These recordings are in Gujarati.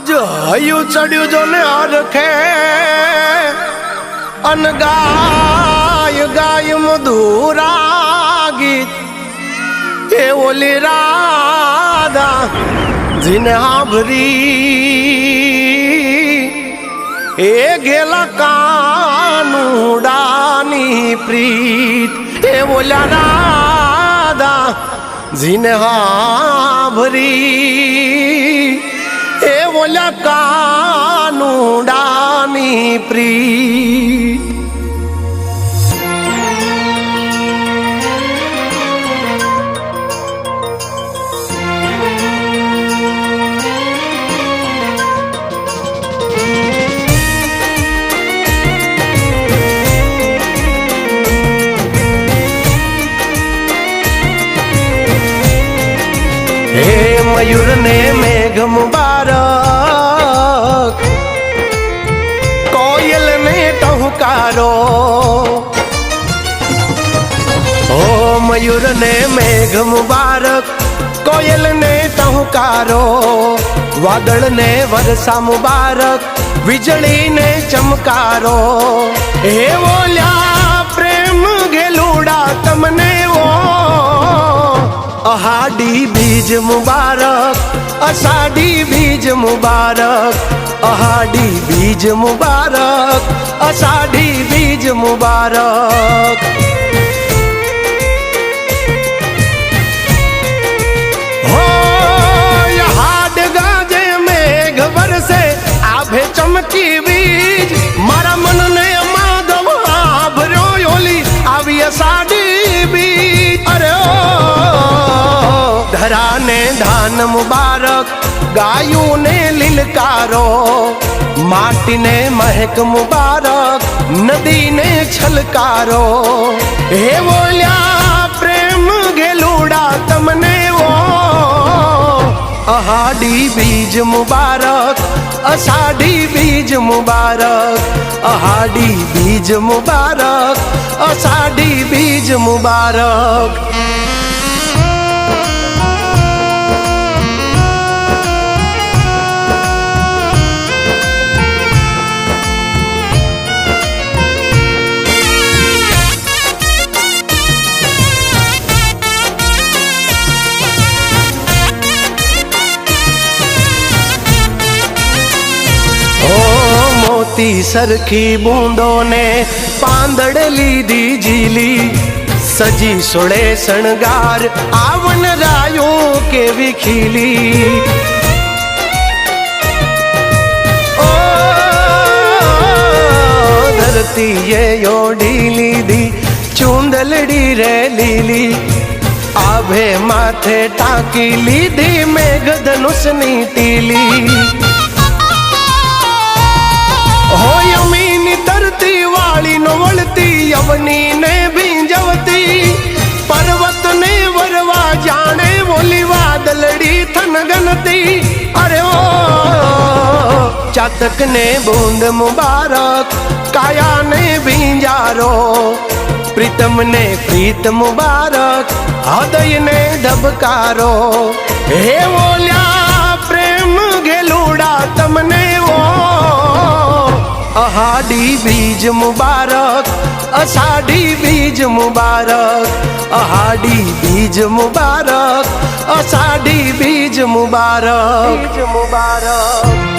આજ હયું ચડ્યું જો ને અરખે અન ગાય ગાય મધુરા ગીત એ ઓલી રાધા જીને હાભરી. એ ગેલા કાનુડાની પ્રીત. એ ઓલા રાધા જીને હાભરી. એ ઓલા કાનુડાની પ્રીત. ને મેઘ મુબારક, કોયલ ને તહુકારો વાદળ ને વરસા મુબારક, વીજળી ને ચમકારો. હે ઓલ્યા પ્રેમ ઘેલુડા તમને ઓ અહાડી બીજ મુબારક, અષાઢી બીજ મુબારક, અહાડી બીજ મુબારક, અષાઢી બીજ મુબારક. અષાઢી બીજ અરે ધરાને ધાન મુબારક ગાયું ને લીલકારો માટીને મહેક મુબારક નદીને છલકારો હે બોલ્યા પ્રેમ ઘેલુડા તમને અહાડી બીજ મુબારક અષાઢી બીજ મુબારક અહાડી બીજ મુબારક અષાઢી બીજ મુબારક. મોતી સરખી બૂંદોને પાંદડ લીધી ઝીલી સજી સોળે શણગાર આવન રાયો કેવી ખીલી ઓ ધરતીએ ઓઢી લીધી ચૂંદલડી રે લીલી આભે માથે ટાંકી લીધી મેઘધનુષની ટીલી હોય અમીની ધરતી વાળી નો વળતી યવની ને ભીંજવતી. પર્વત ને વરવા જાણે બોલી વાદલડી થનગનતી અરે ઓ ચાતક ને બૂંદ મુબારક કાયા ને ભીંજારો. પ્રીતમ ને પ્રીત મુબારક હૃદય ને ધબકારો. હે બોલ્યા પ્રેમ ઘેલુડા, તમને ઓ અહાડી બીજ મુબારક અષાઢી બીજ મુબારક અહાડી બીજ મુબારક અષાઢી બીજ મુબારક. બીજ મુબારક.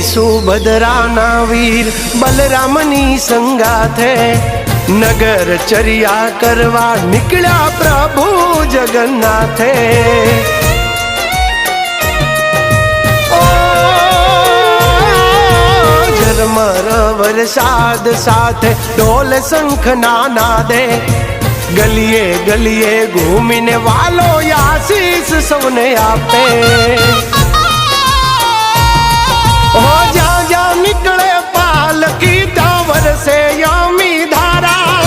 સુભદ્રાના વીર બલરામની સંગાથે નગર ચર્યા કરવા નીકળ્યા પ્રભુ જગન્નાથે ઓ ઝરમર વરસાદ સાથે ઢોલ શંખ ના નાદે ગલીએ ગલીએ ઘૂમીને વાલો આશીષ સૌને આપે હો જ્યાં પાલકી ત્યાં યામી ધારા.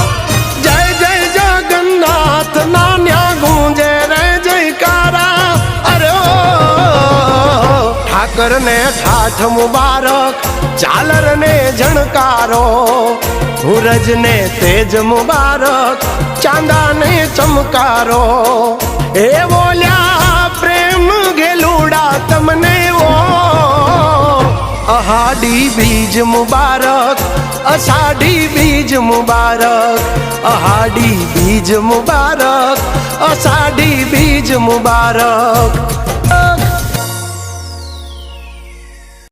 જય જય, જગન્નાથ ના ગુંજે રે જયકારા. અરે ઠાકર ને ઠાઠ મુબારક ચાલર ને ઝણકારો સૂરજ ને તેજ મુબારક ચાંદા ને ચમકારો એવો અહાડી બીજ મુબારક અષાઢી બીજ મુબારક અહાડી બીજ મુબારક અષાઢી બીજ મુબારક.